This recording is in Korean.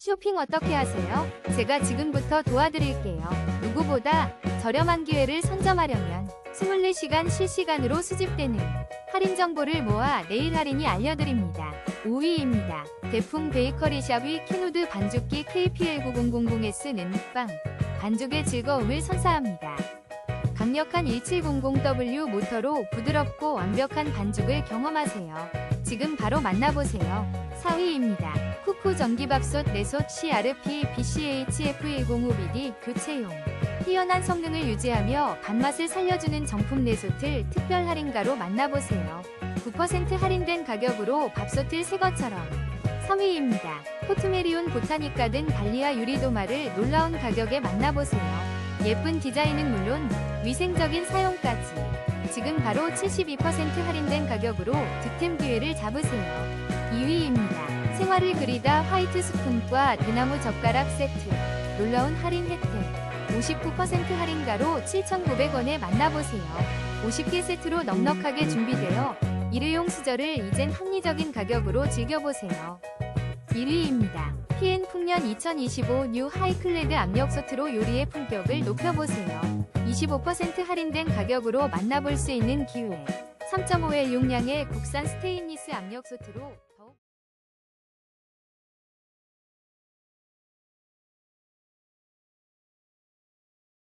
쇼핑 어떻게 하세요? 제가 지금부터 도와드릴게요. 누구보다 저렴한 기회를 선점하려면 24시간 실시간으로 수집되는 할인 정보를 모아 내일 할인이 알려드립니다. 5위입니다. 대풍 베이커리 샵의 키누드 반죽기 KPL9000S는 빵, 반죽의 즐거움을 선사합니다. 강력한 1700W 모터로 부드럽고 완벽한 반죽을 경험하세요. 지금 바로 만나보세요. 4위입니다. 쿠쿠 전기밥솥 내솥 CRP BCHF105BD 교체용. 뛰어난 성능을 유지하며 단맛을 살려주는 정품 내솥을 특별 할인가로 만나보세요. 9% 할인된 가격으로 밥솥을 새 것처럼. 3위입니다. 포트메리온 보타니카 등 달리아 유리도마를 놀라운 가격에 만나보세요. 예쁜 디자인은 물론 위생적인 사용까지. 지금 바로 72% 할인된 가격으로 득템 기회를 잡으세요. 2위입니다. 생활을 그리다 화이트 스푼과 대나무 젓가락 세트. 놀라운 할인 혜택. 59% 할인가로 7,900원에 만나보세요. 50개 세트로 넉넉하게 준비되어 일회용 수저를 이젠 합리적인 가격으로 즐겨보세요. 1위입니다. PN 풍년 2025 뉴 하이클레드 압력솥으로 요리의 품격을 높여보세요. 25% 할인된 가격으로 만나볼 수 있는 기회. 3.5의 용량의 국산 스테인리스 압력솥으로